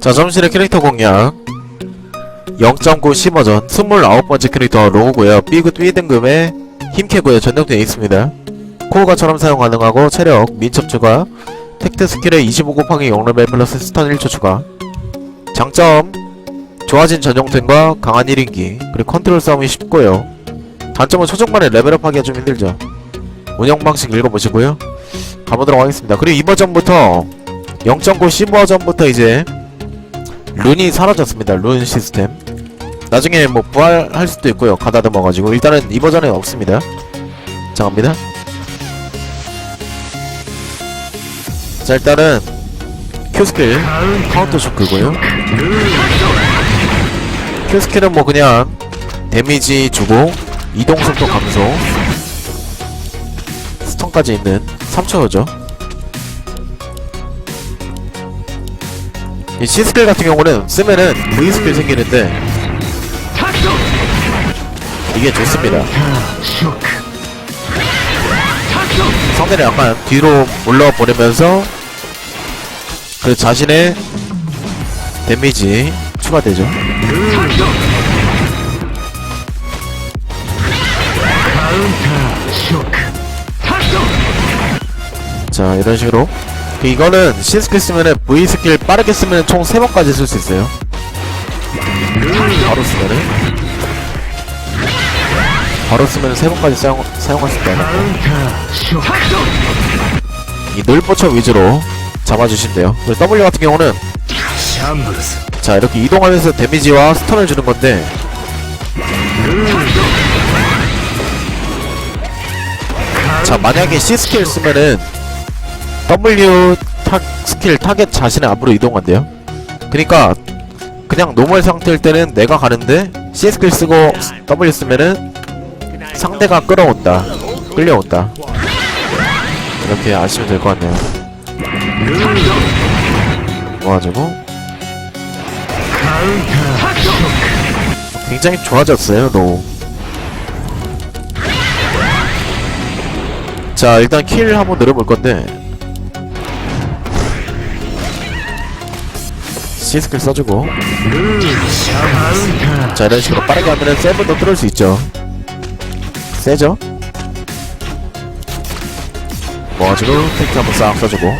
자, 점실의 캐릭터 공략. 0.9 15전 29번째 캐릭터 로우고요. B급 B등급의 힘캐고요. 전용되어 있습니다. 코어가처럼 사용 가능하고 체력, 민첩 추가 텍트 스킬에 25 곱하기 0레벨 플러스 스턴 1초 추가. 장점 좋아진 전용템과 강한 1인기 그리고 컨트롤 싸움이 쉽고요. 단점은 초중반에 레벨업 하기가 좀 힘들죠. 운영 방식 읽어보시고요. 가보도록 하겠습니다. 그리고 이 버전부터 0.9 15버전부터 이제 룬이 사라졌습니다. 룬 시스템. 나중에 뭐 부활할 수도 있고요. 가다듬어가지고 일단은 이 버전에 없습니다. 자 갑니다. 자 일단은 Q 스킬 카운터 쇼크고요. Q 스킬은 뭐 그냥 데미지 주고 이동 속도 감소 스턴까지 있는 3초죠. 이 C 스킬 같은 경우는 쓰면은 V 스킬 생기는데 이게 좋습니다. 상대를 약간 뒤로 올려 보내면서 그 자신의 데미지 추가되죠. 자 이런 식으로 그 이거는 C 스킬 쓰면은 V 스킬 빠르게 쓰면 총 3번까지 쓸 수 있어요. 바로 쓰면은? 바로 쓰면 3번까지 사용, 사용할 수 있다는 이 늘보처 위주로 잡아주시면 돼요. 그리고 W 같은 경우는 자 이렇게 이동하면서 데미지와 스턴을 주는 건데. 자 만약에 C 스킬 쓰면은 W 타, 스킬 타겟 자신의 앞으로 이동한대요? 그니까 그냥 노멀 상태일 때는 내가 가는데 C 스킬 쓰고 W 쓰면은 상대가 끌어온다. 끌려온다. 이렇게 아시면 될 것 같네요. 모아주고. 굉장히 좋아졌어요 노우 자 일단 킬 한번 늘어볼 건데 C 스킬 써주고. 자 이런 식으로 빠르게 하면은 세븐도 뚫을 수 있죠. 세죠? 모아주고 텍트 한번 싹 써주고.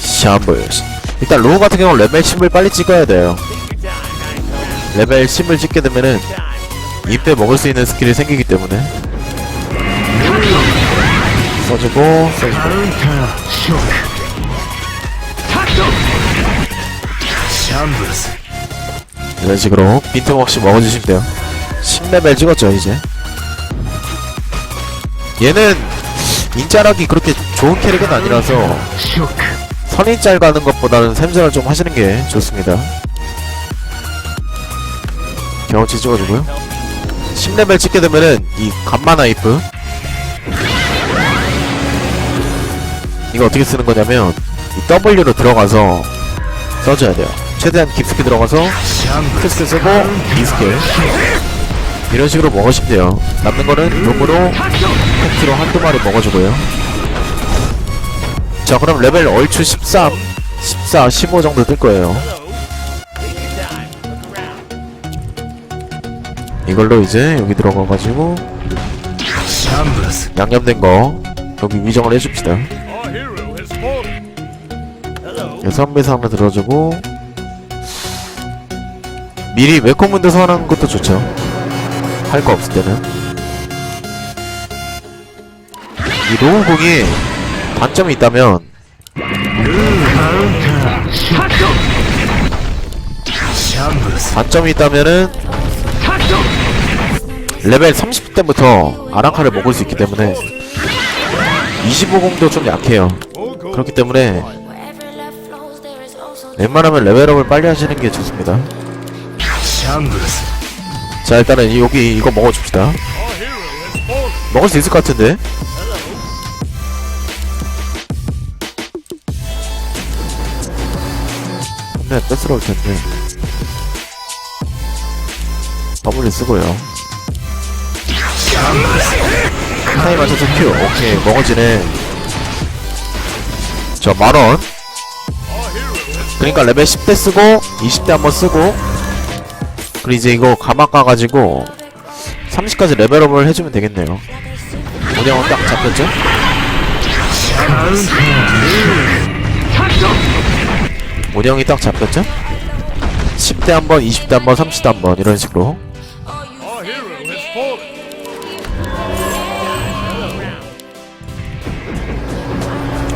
샴블스 일단 로우 같은 경우는 레벨 10을 빨리 찍어야 돼요. 레벨 10을 찍게 되면은 입에 먹을 수 있는 스킬이 생기기 때문에. 써주고 써주고. 이런 식으로 빈틈없이 먹어주시면 돼요. 10레벨 찍었죠 이제. 얘는 인자락이 그렇게 좋은 캐릭은 아니라서 선인짤 가는 것보다는 샘전을 좀 하시는 게 좋습니다. 경험치 찍어주고요 10레벨 찍게 되면은 이 간마 나이프. 이거 어떻게 쓰는 거냐면 이 W로 들어가서 써줘야 돼요. 최대한 깊숙이 들어가서 크스킬 쓰고 B스킬. 이런 식으로 먹으시면 돼요. 남는 거는 룸으로 팩트로 한두 마리 먹어주고요. 자 그럼 레벨 얼추 13 14, 15 정도 뜰 거예요 이걸로 이제 여기 들어가가지고 양념된 거 여기 위정을 해줍시다. 선배사 하나 들어주고 미리 웨코문드 소환하는 것도 좋죠. 할 거 없을 때는. 이 로우공이 단점이 있다면 단점이 있다면은 레벨 30대부터 아랑카를 먹을 수 있기 때문에 25공도 좀 약해요. 그렇기 때문에 웬만하면 레벨업을 빨리 하시는 게 좋습니다. 자 일단은 이- 여기 이거 먹어줍시다. 먹을 수 있을 것 같은데? 네 뺏으러 올 텐데 W 쓰고요. 타임 맞춰서 큐 오케이 먹어지네 저 만원 그러니까 레벨 10대 쓰고 20대 한번 쓰고 그리고 이제 이거 가막 가가지고 30까지 레벨업을 해주면 되겠네요. 운영은 딱 잡혔죠? 운영이 딱 잡혔죠? 10대 한번 20대 한번 30대 한번 이런 식으로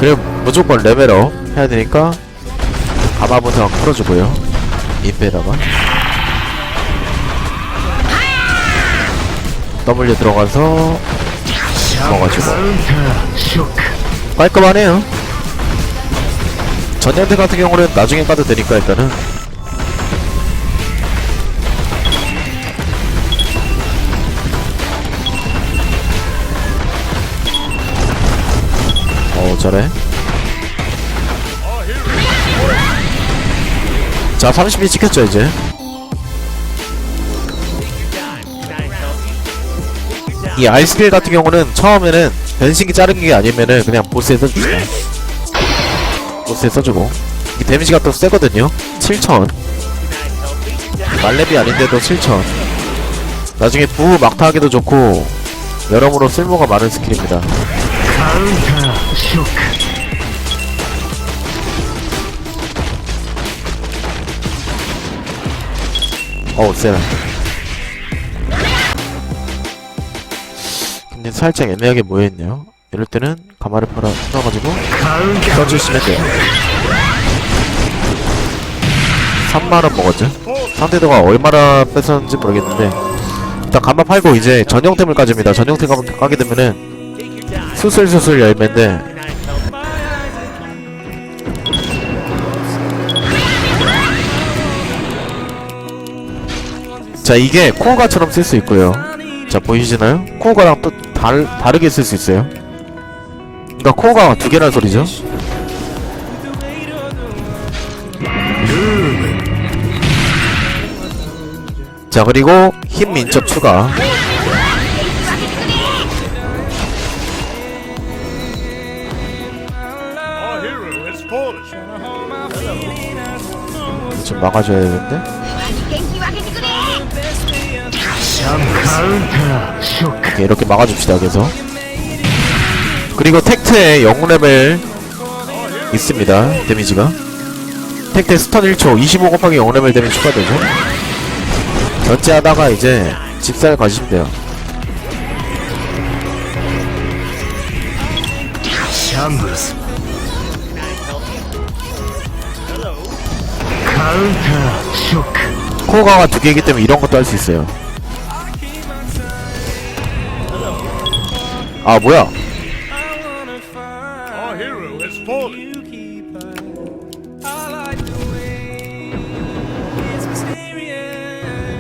그리고 무조건 레벨업 해야 되니까 가마부터 풀어주고요. 인베다가. W 들어가서 먹어가지고. 깔끔하네요. 전년대 같은 경우는 나중에 까도 되니까 일단은 어 잘해 자 30이 찍혔죠 이제? 이 아이스킬 같은 경우는 처음에는 변신기 자르는 게 아니면은 그냥 보스에 써줍시다 보스에 써주고. 이 데미지가 또 세거든요. 7000 말렙이 아닌데도 7000 나중에 부 막타하기도 좋고 여러모로 쓸모가 많은 스킬입니다 어우 세라 근데 살짝 애매하게 모여있네요. 이럴 때는 가마를 팔아 풀어가지고 써주시면 돼요. 3만원 먹었죠? 상대도가 얼마나 뺏었는지 모르겠는데. 일단 가마 팔고 이제 전용템을 까집니다. 전용템 가- 까게 되면은 수술수술 열매인데 자 이게 코어가처럼 쓸 수 있고요. 자 보이시나요? 코어가랑 또 다르, 다르게 쓸 수 있어요. 그니까 코어가 두 개란 소리죠. 자 그리고 힘 민첩 추가. 좀 막아줘야 되는데? 오케이, 이렇게 막아줍시다 계속. 그리고 텍트에 0레벨 있습니다 데미지가. 텍트 스턴 1초 25 곱하기 0레벨 데미지 추가되죠 견제하다가 이제 집살 가시면 돼요. 코어가 두 개이기 때문에 이런 것도 할 수 있어요 아 뭐야.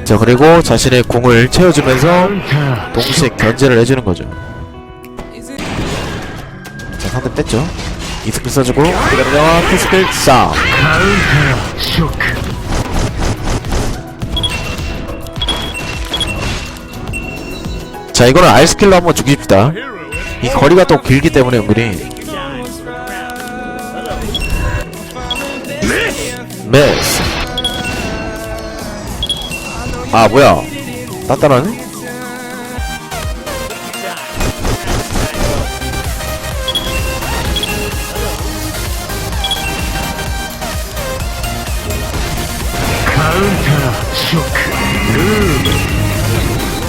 자 그리고 자신의 공을 채워주면서 동시에 견제를 해주는 거죠. 자 상대 뺐죠? 이스킬 써주고 그다음에 피스킬 싹자 이거는 알스킬로 한번 죽입시다 이 거리가 또 길기 때문에 은근히 메스 아 뭐야? 단단하네?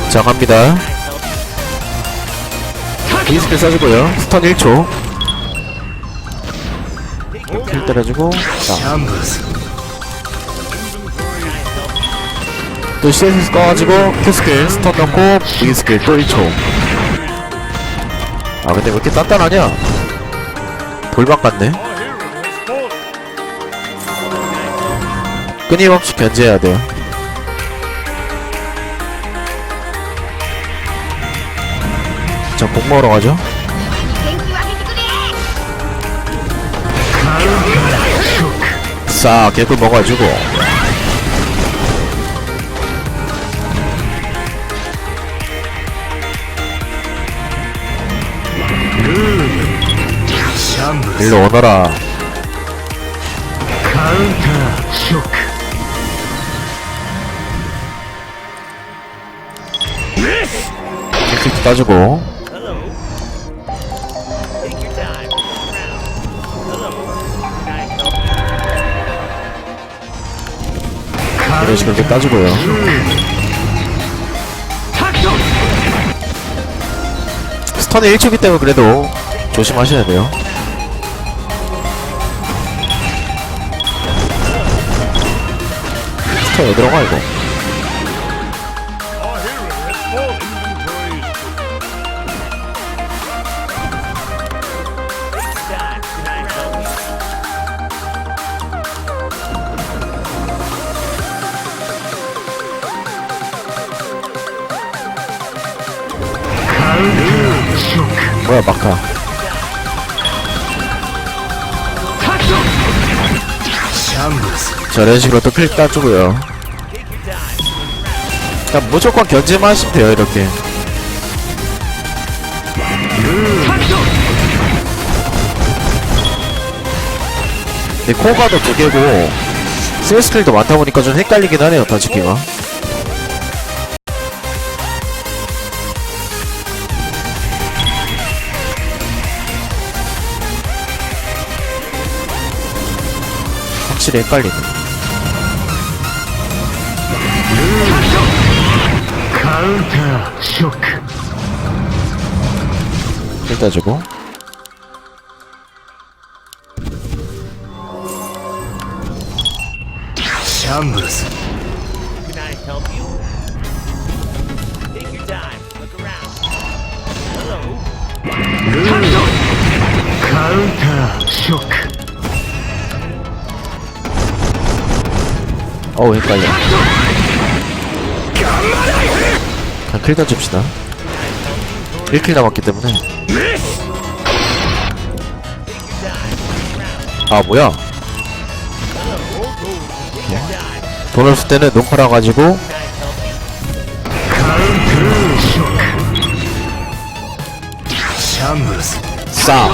자 갑니다 비스킬 써주고요. 스턴 1초. 킬 때려주고 자. 또 CS 꺼가지고 큐스킬 스턴 넣고 V스킬 또 1초. 아 근데 왜 이렇게 단단하냐? 돌박 같네. 끊임없이 견제해야 돼요 자공 먹으러 가죠? 싹 개꿀 먹어가지고. 일로 오너라. 킥킥 따주고. 이런 식으로 이렇게 따지고요. 스턴이 1초기 때문에 그래도 조심하셔야 돼요. 스턴 왜 들어가 이거? 뭐야 마카 저런 식으로 또 클릭 따주고요. 그냥 무조건 견제만 하시면 돼요 이렇게. 근데 코가도 두 개고 쓸 스킬도 많다 보니까 좀 헷갈리긴 하네요 다지기가. 확실히 헷갈리네. 카운터 쇼크. 일단 주고. 샴브스. 카운터 쇼크. 어우 헷갈려. 그냥 킬 던집시다. 1킬 남았기 때문에. 아 뭐야? 돈 없을 때는 농파라 가지고. 싸아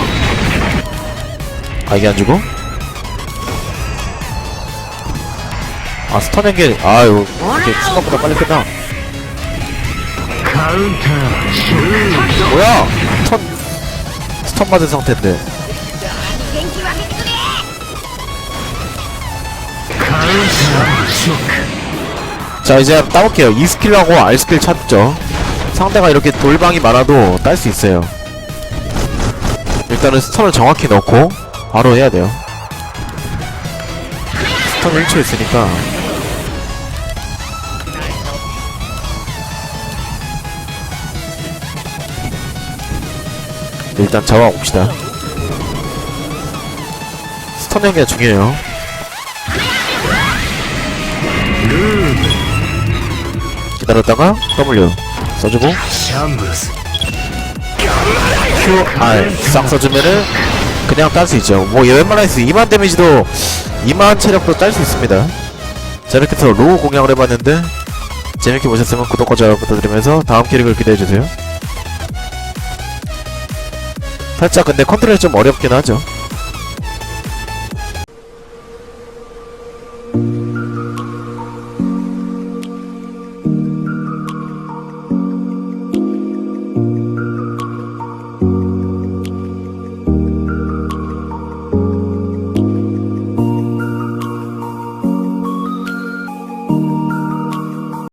이게 안 죽어? 아 스턴 게 아유 이렇게 생각보다 빨리 끝나. 뭐야? 스턴 스턴 맞은 상태인데. 자 이제 따볼게요. E 스킬하고 R 스킬 찾죠. 상대가 이렇게 돌방이 많아도 딸 수 있어요. 일단은 스턴을 정확히 넣고 바로 해야 돼요. 스턴 1초 있으니까. 일단 잡아봅시다. 스턴 연계가 중요해요. 기다렸다가 W 써주고. QR 싹 써주면은 그냥 딸 수 있죠. 뭐얘 웬만해서 2만 데미지도 2만 체력도 딸 수 있습니다. 자 이렇게 해서 로우 공략을 해봤는데 재밌게 보셨으면 구독과 좋아요 부탁드리면서 다음 캐릭을 기대해주세요. 살짝 근데 컨트롤이 좀 어렵긴 하죠